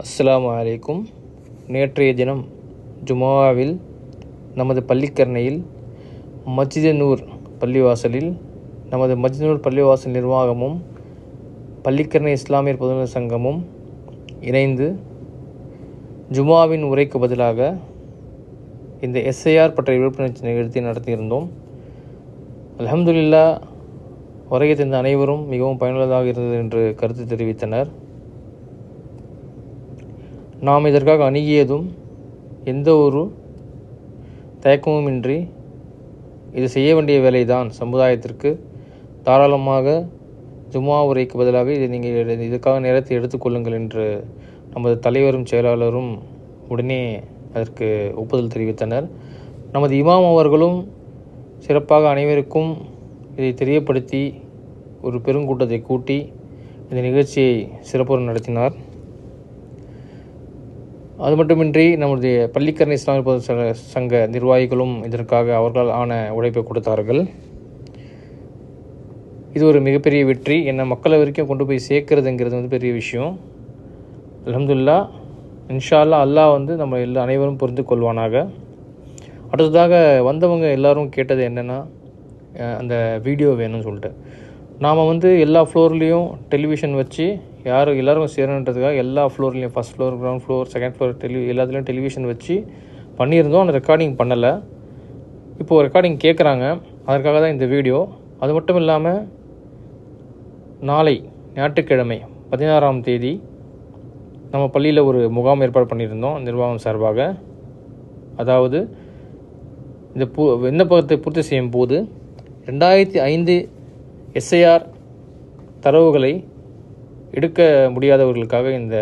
அஸ்லாம் வலைக்கும் நேற்றைய தினம் ஜுமாவில் நமது பள்ளிக்கரணையில் மஜிதனூர் பள்ளிவாசலில் நமது மஸ்ஜித் பள்ளிவாசல் நிர்வாகமும் பள்ளிக்கரணை இஸ்லாமியர் பொதுநல சங்கமும் இணைந்து ஜுமாவின் உரைக்கு பதிலாக இந்த எஸ்ஐஆர் பற்றிய விழிப்புணர்ச்சி நிகழ்த்தி நடத்தியிருந்தோம். அலமதுல்லா உரையை தந்த அனைவரும் மிகவும் பயனுள்ளதாக இருந்தது என்று கருத்து தெரிவித்தனர். நாம் இதற்காக அணுகியதும் எந்த ஒரு தயக்கமுமின்றி இது செய்ய வேண்டிய வேலைதான். சமுதாயத்திற்கு தாராளமாக ஜும்மா உரைக்கு பதிலாக இதை நீங்கள் இதுக்காக நேரத்தை எடுத்துக்கொள்ளுங்கள் என்று நமது தலைவரும் செயலாளரும் உடனே அதற்கு ஒப்புதல் தெரிவித்தனர். நமது இமாம் அவர்களும் சிறப்பாக அனைவருக்கும் இதை தெரியப்படுத்தி ஒரு பெருங்கூட்டத்தை கூட்டி இந்த நிகழ்ச்சியை சிறப்புடன் நடத்தினார். அது மட்டுமின்றி நம்முடைய பள்ளிக்கரணை இஸ்லாமிய பொது சங்க- நிர்வாகிகளும் இதற்காக அவர்கள் ஆன உழைப்பை கொடுத்தார்கள். இது ஒரு மிகப்பெரிய வெற்றி. என்னை மக்களை வரைக்கும் கொண்டு போய் சேர்க்கறதுங்கிறது வந்து பெரிய விஷயம். அலமதுல்லா இன்ஷா அல்லாஹ் அல்லாஹ் வந்து நம்ம எல்லா அனைவரும் புரிந்து கொள்வானாக. அடுத்ததாக வந்தவங்க எல்லாரும் கேட்டது என்னென்னா அந்த வீடியோ வேணும்னு சொல்லிட்டு. நாம் வந்து எல்லா ஃப்ளோர்லேயும் டெலிவிஷன் வச்சு யாரும் எல்லோரும் சேரணுன்றதுக்காக எல்லா ஃப்ளோர்லேயும் first floor ground floor second floor tele எல்லாத்துலேயும் டெலிவிஷன் வச்சு பண்ணியிருந்தோம். ஆனால் ரெக்கார்டிங் பண்ணலை. இப்போது ரெக்கார்டிங் கேட்குறாங்க அதற்காக தான் இந்த வீடியோ அது மட்டும் இல்லாமல் நாளை ஞாயிற்றுக்கிழமை பதினாறாம் தேதி நம்ம பள்ளியில் ஒரு முகாம் ஏற்பாடு பண்ணியிருந்தோம் நிர்வாகம் சார்பாக. அதாவது இந்த பூ விண்ணப்பத்தை பூர்த்தி செய்யும் போது ரெண்டாயிரத்தி ஐந்து எஸ்ஐஆர் தரவுகளை எடுக்க முடியாதவர்களுக்காக இந்த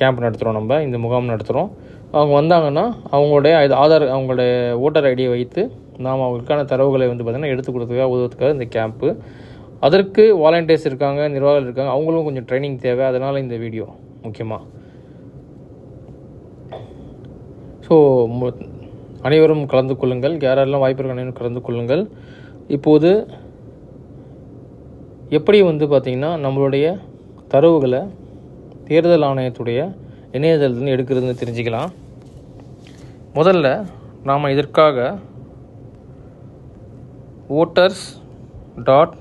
கேம்ப் நடத்துகிறோம் நம்ம இந்த முகாம் நடத்துகிறோம் அவங்க வந்தாங்கன்னா அவங்களுடைய இது ஆதார் அவங்களுடைய ஓட்டர் ஐடியை வைத்து நாம் அவங்களுக்கான தரவுகளை வந்து பார்த்திங்கன்னா எடுத்து கொடுத்துக்காக உதவுறதுக்காக இந்த கேம்ப்பு அதற்கு வாலண்டியர்ஸ் இருக்காங்க நிர்வாகிகள் இருக்காங்க அவங்களும் கொஞ்சம் ட்ரைனிங் தேவை. அதனால் இந்த வீடியோ முக்கியமாக ஸோ அனைவரும் கலந்து கொள்ளுங்கள். யாரெல்லாம் வாய்ப்பு இருக்க அனைவரும் கலந்து கொள்ளுங்கள். இப்போது எப்படி வந்து பார்த்திங்கன்னா நம்மளுடைய தரவுகளை தேர்தல் ஆணையத்துடைய இணையதளத்தில் எடுக்கிறதுன்னு தெரிஞ்சுக்கலாம். முதல்ல நாம் இதற்காக voters dot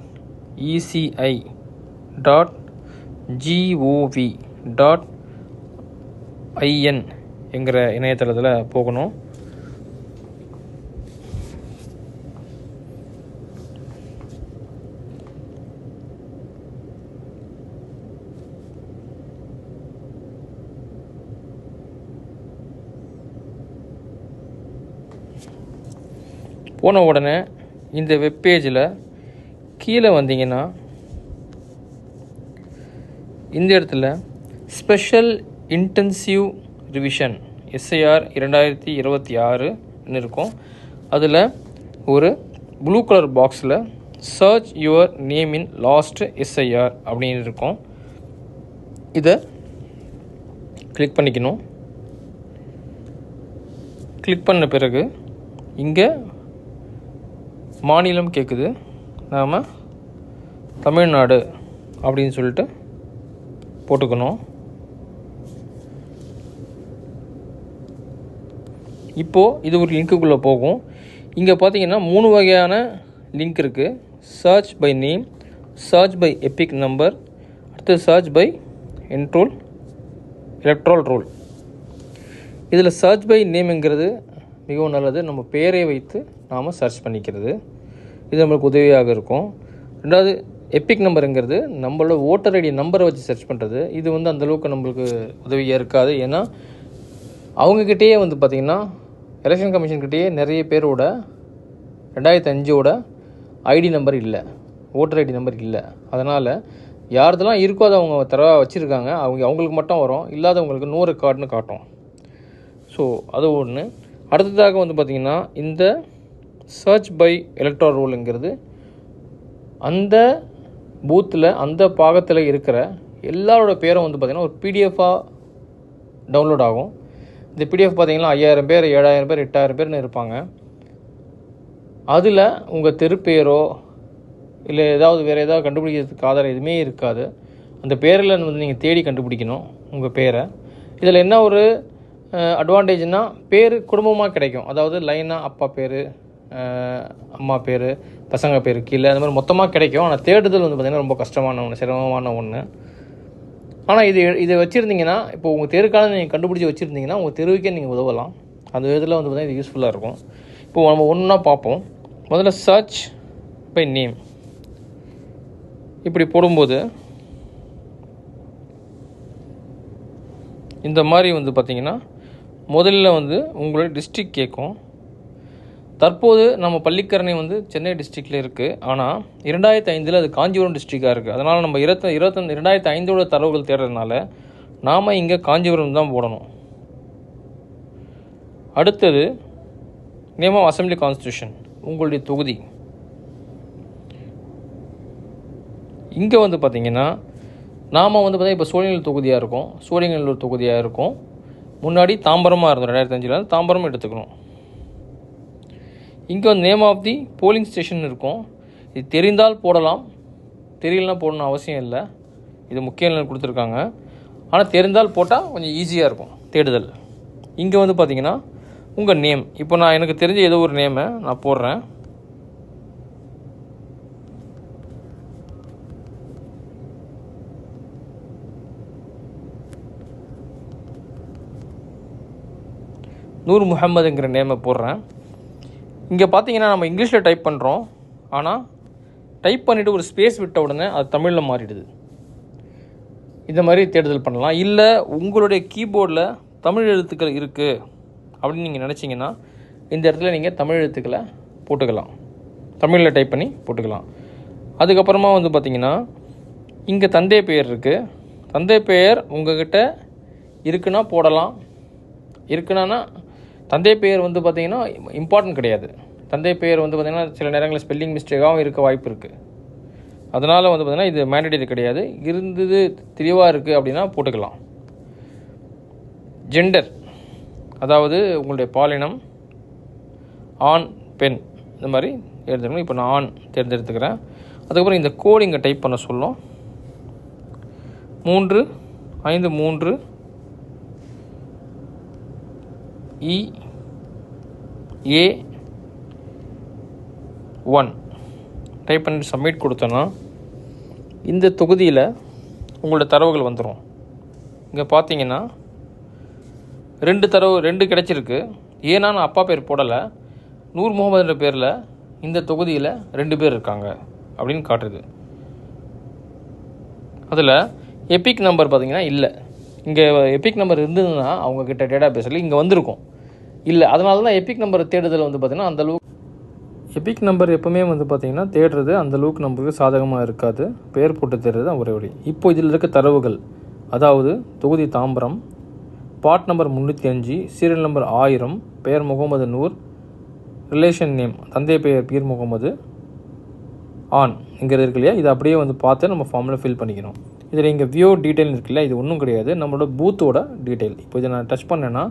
ECI dot GOV dot in என்கிற இணையதளத்தில் போகணும். போன உடனே இந்த வெப்பேஜில் கீழே வந்தீங்கன்னா இந்த இடத்துல ஸ்பெஷல் இன்டென்சிவ் ரிவிஷன் எஸ்ஐஆர் இரண்டாயிரத்தி இருபத்தி ஆறுன்னு இருக்கும். அதில் ஒரு ப்ளூ கலர் பாக்ஸில் search your name in last SIR அப்படின்னு இருக்கும். இதை கிளிக் பண்ணிக்கணும். கிளிக் பண்ண பிறகு இங்கே மாநிலம் கேட்குது நாம் தமிழ்நாடு அப்படின்னு சொல்லிட்டு போட்டுக்கணும். இப்போது இது ஒரு லிங்க்குள்ளே போகும். இங்கே பார்த்தீங்கன்னா மூணு வகையான லிங்க் இருக்குது search by name search by EPIC number அடுத்து search by enrol electoral roll இதில் சர்ச் பை நேம்ங்கிறது மிகவும் நல்லது. நம்ம பெயரை வைத்து நாம் சர்ச் பண்ணிக்கிறது. இது நம்மளுக்கு உதவியாக இருக்கும். ரெண்டாவது எப்பிக் நம்பருங்கிறது நம்மளோட ஓட்டர் ஐடி நம்பரை வச்சு சர்ச் பண்ணுறது இது வந்து அந்தளவுக்கு நம்மளுக்கு உதவியாக இருக்காது ஏன்னா அவங்கக்கிட்டேயே வந்து பார்த்திங்கன்னா எலெக்ஷன் கமிஷன்கிட்டயே நிறைய பேரோட ரெண்டாயிரத்தி அஞ்சோட ஐடி நம்பர் இல்லை. ஓட்டர் ஐடி நம்பர் இல்லை. அதனால் யார்தெல்லாம் இருக்கோ அதை அவங்க தரவாக வச்சுருக்காங்க அவங்க அவங்களுக்கு மட்டும் வரும். இல்லாதவங்களுக்கு நூறு கார்டுன்னு காட்டும். ஸோ அது ஒன்று அடுத்ததாக வந்து பார்த்திங்கன்னா இந்த சர்ச் பை எலக்ட்ரால் ரோலுங்கிறது அந்த பூத்தில் அந்த பாகத்தில் இருக்கிற எல்லாரோட பேரும் வந்து பார்த்திங்கன்னா ஒரு பிடிஎஃபாக டவுன்லோட் ஆகும். இந்த பிடிஎஃப் பார்த்தீங்கன்னா ஐயாயிரம் பேர் ஏழாயிரம் பேர் எட்டாயிரம் பேர்னு இருப்பாங்க. அதில் உங்கள் தெருப்பேரோ இல்லை ஏதாவது வேறு ஏதாவது கண்டுபிடிக்கிறதுக்கு ஆதாரம் எதுவுமே இருக்காது. அந்த பேரில் வந்து நீங்கள் தேடி கண்டுபிடிக்கணும் உங்கள் பேரை. இதில் என்ன ஒரு அட்வான்டேஜ்னால் பேர் குடும்பமாக கிடைக்கும். அதாவது லைனாக அப்பா பேர் அம்மா பேர் பசங்க பேர் கீழே அந்த மாதிரி மொத்தமாக கிடைக்கும். ஆனால் தேடுதல் வந்து பார்த்திங்கன்னா ரொம்ப கஷ்டமான ஒன்று சிரமமான ஒன்று ஆனால் இது இதை வச்சுருந்தீங்கன்னா இப்போ உங்கள் தெருக்கான நீங்கள் கண்டுபிடிச்சி வச்சுருந்தீங்கன்னா உங்கள் தெருவுக்கே நீங்கள் உதவலாம். அந்த விதத்தில் வந்து பார்த்திங்கன்னா இது யூஸ்ஃபுல்லாக இருக்கும். இப்போ நம்ம ஒன்றா பார்ப்போம். முதல்ல சர்ச் பை நேம் இப்படி போடும்போது இந்த மாதிரி வந்து பார்த்திங்கன்னா முதல்ல வந்து உங்களுடைய டிஸ்ட்ரிக் கேட்கும் தற்போது நம்ம பள்ளிக்கரணை வந்து சென்னை டிஸ்ட்ரிக்டில் இருக்குது ஆனால் இரண்டாயிரத்தி ஐந்தில் அது காஞ்சிபுரம் டிஸ்ட்ரிக்டாக இருக்குது அதனால் நம்ம இருபத்தி இருபத்தொன்று இரண்டாயிரத்தி ஐந்தோட தரவுகள் தேடுறதுனால நாம் இங்கே காஞ்சிபுரம் தான் போடணும். அடுத்தது நேம் ஆஃப் அசம்பிளி கான்ஸ்டியூஷன் உங்களுடைய தொகுதி. இங்கே வந்து பார்த்திங்கன்னா நாம் வந்து பார்த்தீங்கன்னா இப்போ சோழிங்கல் தொகுதியாக இருக்கும். சோழிங்கல்லூர் தொகுதியாக இருக்கும். முன்னாடி தாம்பரமாக இருந்தோம் ரெண்டாயிரத்தி அஞ்சில் தாம்பரம் எடுத்துக்கணும். இங்கே வந்து name of the polling station இருக்கும். இது தெரிந்தால் போடலாம். தெரியலனா போடணும் அவசியம் இல்லை. இது முக்கிய நிலை கொடுத்துருக்காங்க. ஆனால் தெரிந்தால் போட்டால் கொஞ்சம் ஈஸியாக இருக்கும். தேடுதல். இங்கே வந்து பார்த்தீங்கன்னா உங்கள் நேம் இப்போ நான் எனக்கு தெரிஞ்ச ஏதோ ஒரு நேமை நான் போடுறேன். நூர் முகமதுங்கிற நேமை போடுறேன். இங்கே பார்த்தீங்கன்னா நம்ம இங்கிலீஷில் டைப் பண்ணுறோம் ஆனால் டைப் பண்ணிவிட்டு ஒரு ஸ்பேஸ் விட்ட உடனே அது தமிழில் மாறிடுது. இந்த மாதிரி தேடுதல் பண்ணலாம். இல்லை உங்களுடைய கீபோர்டில் தமிழ் எழுத்துக்கள் இருக்குது அப்படின்னு நீங்கள் நினச்சிங்கன்னா இந்த இடத்துல நீங்கள் தமிழ் எழுத்துக்களை போட்டுக்கலாம். தமிழில் டைப் பண்ணி போட்டுக்கலாம். அதுக்கப்புறமா வந்து பார்த்திங்கன்னா இங்கே தந்தை பெயர் இருக்குது தந்தை பெயர் உங்கள்கிட்ட இருக்குன்னா போடலாம். இருக்குன்னா தந்தை பெயர் வந்து பார்த்திங்கன்னா இம்பார்ட்டன்ட் கிடையாது. தந்தை பெயர் வந்து பார்த்திங்கன்னா சில நேரங்களில் ஸ்பெல்லிங் மிஸ்டேக்காகவும் இருக்க வாய்ப்பு இருக்குது அதனால் வந்து பார்த்திங்கன்னா இது மேண்டடரி கிடையாது. இருந்தது தெளிவாக இருக்குது அப்படின்னா போட்டுக்கலாம். ஜெண்டர் அதாவது உங்களுடைய பாலினம் ஆண் பெண் இந்த மாதிரி எடுத்துக்கணும் இப்போ நான் ஆண் தேர்ந்தெடுத்துக்கிறேன். அதுக்கப்புறம் இந்த கோடு இங்கே டைப் பண்ண சொல்லும். மூன்று ஐந்து மூன்று இ ஏ ஒன் டைப் பண்ணிட்டு சப்மிட் கொடுத்தோன்னா இந்த தொகுதியில் உங்களோட தரவுகள் வந்துடும் இங்கே பார்த்தீங்கன்னா ரெண்டு தரவு ரெண்டு கிடச்சிருக்கு. ஏன்னா நான் அப்பா பேர் போடலை. நூர் முகமதுன்ற பேரில் இந்த தொகுதியில் ரெண்டு பேர் இருக்காங்க அப்படின்னு காட்டுது. அதில் எபிக் நம்பர் பார்த்தீங்கன்னா இல்லை. இங்கே எபிக் நம்பர் இருந்ததுன்னா அவங்கக்கிட்ட டேட்டா பேஸில் இங்கே வந்திருக்கும். இல்லை அதனால தான் எபிக் நம்பர் தேடுதல் வந்து பார்த்திங்கன்னா அந்தளவுக்கு எபிக் நம்பர் எப்போவுமே வந்து பார்த்திங்கன்னா தேடுறது அந்தளவுக்கு நம்மளுக்கு சாதகமாக இருக்காது. பெயர் போட்டு தேடுறது ஒரே வழி. இப்போ இதில் இருக்க தரவுகள். அதாவது தொகுதி தாம்பரம் பாட் நம்பர் முந்நூற்றி அஞ்சு சீரியல் நம்பர் ஆயிரம் பெயர் முகமது நூர் ரிலேஷன் நேம் தந்தை பெயர் பீர் முகமது ஆன் இங்கே இருக்கு இல்லையா? இதை அப்படியே வந்து பார்த்து நம்ம ஃபார்மில் ஃபில் பண்ணிக்கணும். இதில் இங்கே வியூ டீட்டெயில் இருக்கு இல்லையா? இது ஒன்றும் கிடையாது. நம்மளோட பூத்தோட டீட்டெயில் இப்போ இதை நான் டச் பண்ணேன்னா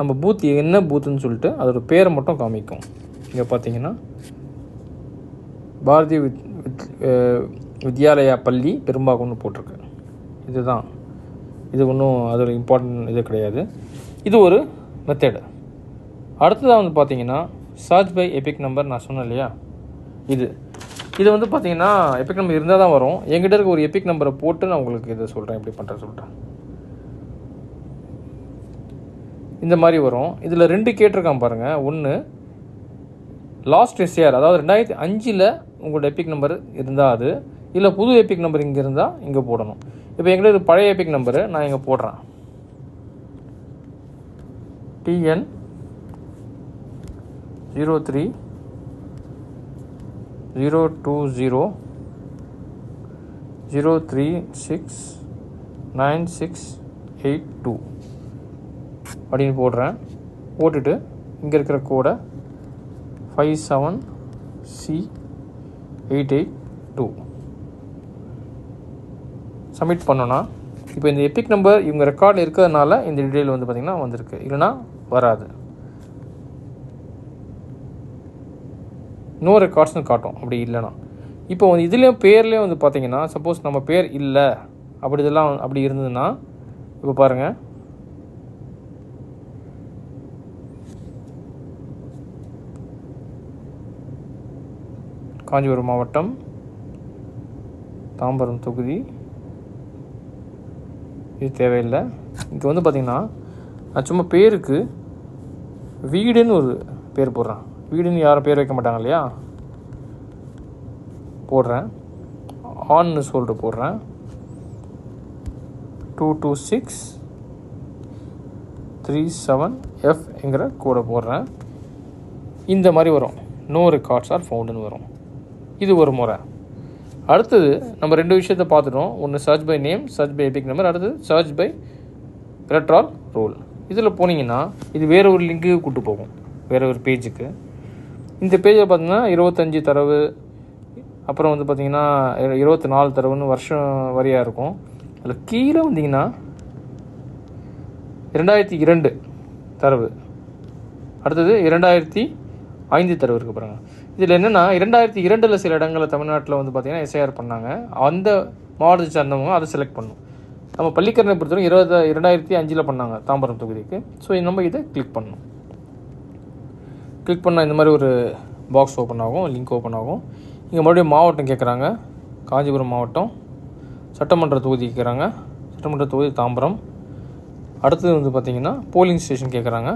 நம்ம பூத் என்ன பூத்துன்னு சொல்லிட்டு அதோட பேரை மட்டும் காமிக்கும். இங்கே பார்த்தீங்கன்னா பாரதி வித் வித் வித்யாலயா பள்ளி பெரும்பாகம்னு போட்டிருக்கு. இதுதான். இது ஒன்றும் அதோட இம்பார்ட்டன்ட் இது கிடையாது. இது ஒரு மெத்தடு அடுத்ததாக வந்து பார்த்தீங்கன்னா சர்ச் பை எபிக் நம்பர் நான் சொன்னேன் இல்லையா? இது. இது வந்து பார்த்தீங்கன்னா எபிக் நம்பர் இருந்தால் தான் வரும். என்கிட்ட இருக்க ஒரு எபிக் நம்பரை போட்டு நான் உங்களுக்கு இதை சொல்கிறேன் எப்படி பண்ணுறேன் சொல்கிறேன் இந்த மாதிரி வரும். இதில் ரெண்டு கேட்டிருக்கான் பாருங்கள் ஒன்று லாஸ்ட் எஸ்ஏஆர் அதாவது ரெண்டாயிரத்தி அஞ்சில் உங்களோட எபிக் நம்பர் இருந்தால் அது. இல்லை புது எபிக் நம்பர் இங்கே இருந்தால் இங்கே போடணும். இப்போ எங்கிட்ட ஒரு பழைய எபிக் நம்பரு நான் இங்கே போடுறேன். TN zero three zero two zero zero three six nine six eight two அப்படின்னு போடுறேன். போட்டுட்டு இங்கே இருக்கிற கோடை five seven C eight eight two submit பண்ணோன்னா இப்போ இந்த எபிக் நம்பர் இவங்க ரெக்கார்டில் இருக்கிறதுனால இந்த டீட்டெயில் வந்து பார்த்திங்கன்னா வந்திருக்கு. இல்லைனா வராது. நோ ரெக்கார்ட்ஸ்னு காட்டும். அப்படி இல்லைனா இப்போ வந்து இதுலேயும் பேர்லேயும் வந்து பார்த்திங்கன்னா சப்போஸ் நம்ம பேர் இல்லை. அப்படி இதெல்லாம் அப்படி இருந்ததுன்னா இப்போ பாருங்கள் காஞ்சிபுரம் மாவட்டம் தாம்பரம் தொகுதி. இது தேவையில்லை. இங்கே வந்து பார்த்திங்கன்னா நான் சும்மா பேருக்கு வீடுன்னு ஒரு பேர் போடுறேன். வீடுன்னு யாரும் பேர் வைக்க மாட்டாங்க இல்லையா? போடுறேன். ஆன்னு சொல்லிட்டு போடுறேன். Two two six three seven எஃப்ங்கிற கூட போடுறேன். இந்த மாதிரி வரும். நோ ரெக்கார்ட்ஸ் ஆர் ஃபவுண்டுன்னு வரும். இது ஒரு முறை. அடுத்தது நம்ம ரெண்டு விஷயத்த பார்த்துட்டோம். ஒன்று search by name search by EPIC number அடுத்தது சர்ச் பை எலக்ட்ரால் ரோல் இதில் போனீங்கன்னா இது வேறு ஒரு லிங்க்கு கூட்டு போகும். வேறு ஒரு பேஜுக்கு இந்த பேஜில் பார்த்தீங்கன்னா இருபத்தஞ்சி தரவு அப்புறம் வந்து பார்த்திங்கன்னா இருபத்தி நாலு தரவுன்னு வருஷம் வரியாக இருக்கும். அதில் கீழே வந்தீங்கன்னா இரண்டாயிரத்தி இரண்டு தரவு. அடுத்தது இரண்டாயிரத்தி ஐந்து தருவருக்கு பாருங்கள் பாருங்க. இதில் என்னென்னா இரண்டாயிரத்தி இரண்டில் சில இடங்களில் தமிழ்நாட்டில் வந்து பார்த்திங்கன்னா எஸ்ஐஆர் பண்ணாங்க. அந்த மாவட்டத்தை சார்ந்தவங்க அதை செலக்ட் பண்ணும் நம்ம பள்ளிக்கரணை பொறுத்தவரை இருபது இரண்டாயிரத்தி அஞ்சில் பண்ணாங்க தாம்பரம் தொகுதிக்கு. ஸோ நம்ம இதை கிளிக் பண்ணணும். கிளிக் பண்ணால் இந்த மாதிரி ஒரு பாக்ஸ் ஓப்பன் ஆகும் லிங்க் ஓப்பன் ஆகும். இங்கே மறுபடியும் மாவட்டம் கேட்குறாங்க காஞ்சிபுரம் மாவட்டம். சட்டமன்ற தொகுதி கேட்குறாங்க சட்டமன்ற தொகுதி தாம்பரம். அடுத்தது வந்து பார்த்திங்கன்னா போலிங் ஸ்டேஷன் கேட்குறாங்க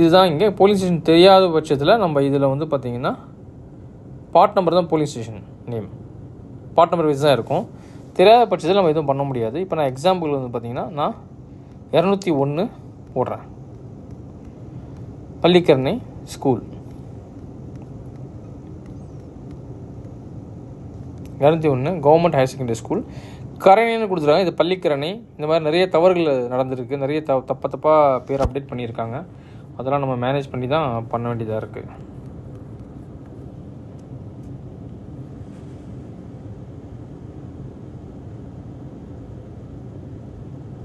இதுதான் இங்கே போலீஸ் ஸ்டேஷன் தெரியாத பட்சத்தில் நம்ம இதில் வந்து பார்த்திங்கன்னா பார்ட் நம்பர் தான் police station name part number வச்சு தான் இருக்கும். தெரியாத பட்சத்தில் நம்ம எதுவும் பண்ண முடியாது. இப்போ நான் எக்ஸாம்பிள் வந்து பார்த்திங்கன்னா நான் இரநூத்தி ஒன்று போடுறேன் பள்ளிக்கரணை ஸ்கூல் இரநூத்தி ஒன்று கவர்மெண்ட் ஹையர் செகண்டரி ஸ்கூல் கரணைன்னு கொடுத்துருக்காங்க. இது பள்ளிக்கரணை. இந்த மாதிரி நிறைய தவறுகள் நடந்திருக்கு. நிறைய த தப்ப தப்பாக பேர் அப்டேட் பண்ணியிருக்காங்க. அதெல்லாம் நம்ம மேனேஜ் பண்ணி தான் பண்ண வேண்டியதாக இருக்குது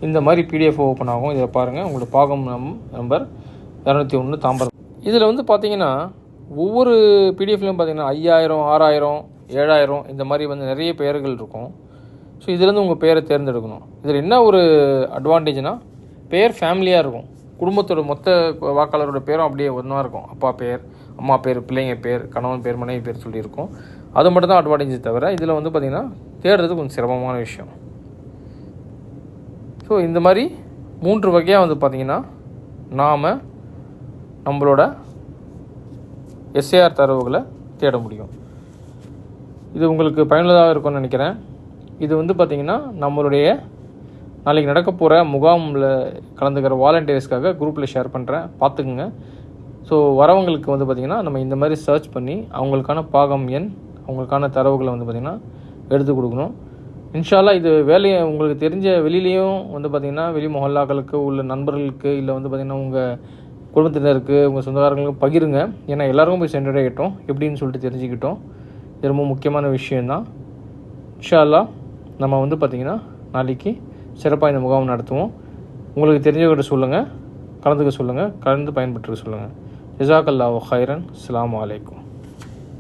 இந்த மாதிரி பிடிஎஃப் ஓப்பன் ஆகும். இதில் பாருங்கள் உங்களோட பாகம் நம் நம்பர் இரநூத்தி ஒன்று தாம்பரம். இதில் வந்து பார்த்தீங்கன்னா ஒவ்வொரு பிடிஎஃப்லையும் பார்த்தீங்கன்னா ஐயாயிரம் ஆறாயிரம் ஏழாயிரம் இந்த மாதிரி வந்து நிறைய பெயர்கள் இருக்கும். ஸோ இதுலேருந்து உங்கள் பேரை தேர்ந்தெடுக்கணும். இதில் என்ன ஒரு அட்வான்டேஜ்னால் பேர் ஃபேமிலியாக இருக்கும். குடும்பத்தோட மொத்த வாக்காளரோட பேரும் அப்படியே ஒன்றா இருக்கும். அப்பா பேர் அம்மா பேர் பிள்ளைங்க பேர் கணவன் பேர் மனைவி பேர் சொல்லியிருக்கோம். அது மட்டும் தான் அட்வான்டேஜ் தவிர இதில் வந்து பார்த்திங்கன்னா தேடுறது கொஞ்சம் சிரமமான விஷயம். ஸோ இந்த மாதிரி மூன்று வகையாக வந்து பார்த்திங்கன்னா நாம் நம்மளோட எஸ்ஏஆர் தரவுகளை தேட முடியும். இது உங்களுக்கு பயனுள்ளதாக இருக்கும்னு நினைக்கிறேன். இது வந்து பார்த்திங்கன்னா நம்மளுடைய நாளைக்கு நடக்க போகிற முகாமில் கலந்துக்கிற வாலண்டியர்ஸ்க்காக குரூப்பில் ஷேர் பண்ணுறேன் பார்த்துக்குங்க. ஸோ வரவங்களுக்கு வந்து பார்த்திங்கன்னா நம்ம இந்த மாதிரி சர்ச் பண்ணி அவங்களுக்கான பாகம் எண் அவங்களுக்கான தரவுகளை வந்து பார்த்திங்கன்னா எடுத்து கொடுக்கணும். இன்ஷால்லா இது வேலையை உங்களுக்கு தெரிஞ்ச வெளியிலையும் வந்து பார்த்திங்கன்னா வெளி மொஹல்லாக்களுக்கு உள்ள நண்பர்களுக்கு இல்லை வந்து பார்த்திங்கன்னா உங்கள் குடும்பத்தினருக்கு உங்கள் சொந்தக்காரங்களுக்கு பகிருங்க. ஏன்னா எல்லாருக்கும் போய் சென்றடையட்டும் எப்படின்னு சொல்லிட்டு தெரிஞ்சுக்கிட்டோம். இது ரொம்ப முக்கியமான விஷயந்தான் இன்ஷால்லா நம்ம வந்து பார்த்திங்கன்னா நாளைக்கு சிறப்பாக இந்த முகாம் நடத்துவோம். உங்களுக்கு தெரிஞ்சவர்கிட்ட சொல்லுங்கள் கலந்துக்க சொல்லுங்கள் கலந்து பயன்பெற்றுக்க சொல்லுங்கள் ஜிசாக்கல்லா ஹைரன் அஸ்ஸலாமு அலைக்கும்.